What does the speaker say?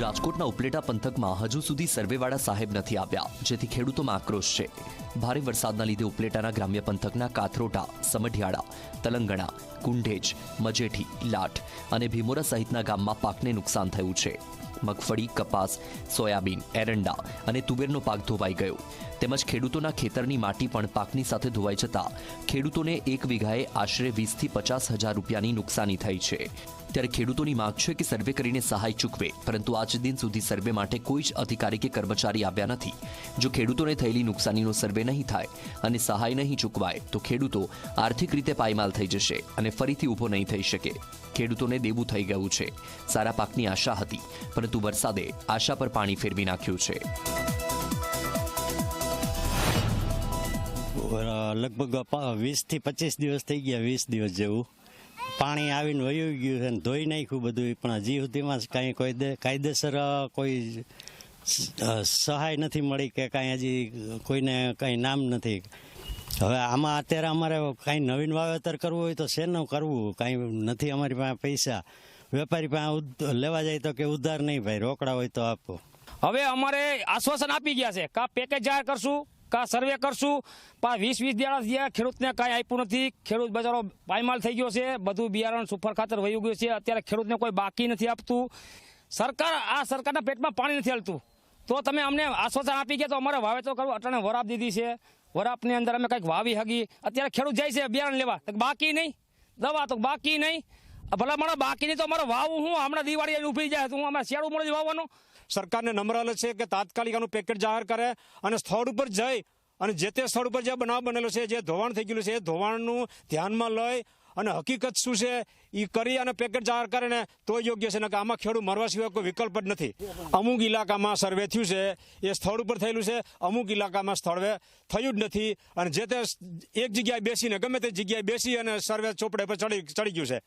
રાજકોટના ઉપલેટા પંથકમાં હજુ સુધી સર્વેવાળા સાહેબ નથી આવ્યા જેથી ખેડૂતોમાં આક્રોશ છે. ભારે વરસાદના લીધે ઉપલેટાના ગ્રામ્ય પંથકના કાથરોટા, સમઢિયાળા, તલંગણા, કુંઢેજ, મજેઠી લાઠ અને ભીમોરા સહિતના ગામમાં પાકને નુકસાન થયું છે. મગફળી, કપાસ, સોયાબીન, એરંડા અને તુવેરનો પાક ધોવાઈ ગયો. તેમજ ખેડૂતોના ખેતરની માટી પણ પાકની સાથે ધોવાઈ જતા ખેડૂતોને એક વીઘાએ આશરે વીસથી પચાસ હજાર રૂપિયાની નુકસાની થઈ છે. ત્યારે ખેડૂતોની માંગ છે કે સર્વે કરીને સહાય ચૂકવે, પરંતુ આજ દિન સુધી સર્વે માટે કોઈ જ અધિકારી કે કર્મચારી આવ્યા નથી. જો ખેડૂતોને થયેલી નુકસાનીનો સર્વે નહીં થાય અને સહાય નહીં ચૂકવાય, તો ખેડૂતો આર્થિક રીતે પાયમાલ થઈ જશે અને ફરીથી ઊભો નહીં થઈ શકે. ખેડૂતોને દેવું થઈ ગયું છે. સારા પાકની આશા હતી, પરંતુ વરસાદે આશા પર પાણી ફેરવી નાખ્યું છે. લગભગ વીસથી પચીસ દિવસ થઈ ગયા, વીસ દિવસ જેવું. પાણી આવીને વયું ગયું છે ધોઈ નાખ્યું બધું, પણ હજી સુધીમાં કાંઈ કોઈ કાયદેસર કોઈ સહાય નથી મળી કે કાંઈ હજી કોઈને કાંઈ નામ નથી. હવે આમાં અત્યારે અમારે કાંઈ નવીન વાવેતર કરવું હોય તો શેનું કરવું? કાંઈ નથી અમારી પાસે પૈસા. વેપારી પાસે લેવા જાય તો કે ઉધાર નહીં ભાઈ, રોકડા હોય તો આપો. હવે અમારે આશ્વાસન આપી ગયા છે. કા પેકેજ જાહેર કરશું, કા સર્વે કરશું, પા વીસ વીસ દિવાળા થયા ખેડૂતને કાંઈ આપ્યું નથી. ખેડૂત બજારો પાયમાલ થઈ ગયો છે. બધું બિયારણ સુપર ખાતર વહી ગયું છે. અત્યારે ખેડૂતને કોઈ બાકી નથી આપતું. સરકાર, આ સરકારના પેટમાં પાણી નથી હાલતું. તો તમે અમને આશ્વાસન આપી ગયા તો અમારે વાવેતર કરવું, અટાણે વરાપ દીધી છે. વરાપની અંદર અમે કંઈક વાવી હગી. અત્યારે ખેડૂત જાય છે બિયારણ લેવા. બાકી નહીં. દવા તો બાકી નહીં. ભલા બાકી નહીં તો અમારે વાવું હું? હમણાં દિવાળી ઊભી જાય તો હું અમારે શિયાળું મળે વાવવાનું? સરકારને નમ્ર છે કે તાત્કાલિક આનું પેકેટ જાહેર કરે અને સ્થળ ઉપર જઈ અને જે તે સ્થળ ઉપર જે બનાવ બનેલો છે, જે ધોવાણ થઈ ગયેલું છે, એ ધોવાણનું ધ્યાનમાં લઈ અને હકીકત શું છે? એ કરી અને પેકેટ જાહેર કરે ને તો યોગ્ય છે. ને કે આમાં ખેડૂત મરવા સિવાય કોઈ વિકલ્પ જ નથી. અમુક ઇલાકામાં સર્વે થયું છે. એ સ્થળ ઉપર થયેલું છે. અમુક ઇલાકામાં સ્થળવે થયું જ નથી. અને જે તે એક જગ્યાએ બેસીને, ગમે તે જગ્યાએ બેસી અને સર્વે ચોપડે પર ચડી ચડી ગયું છે.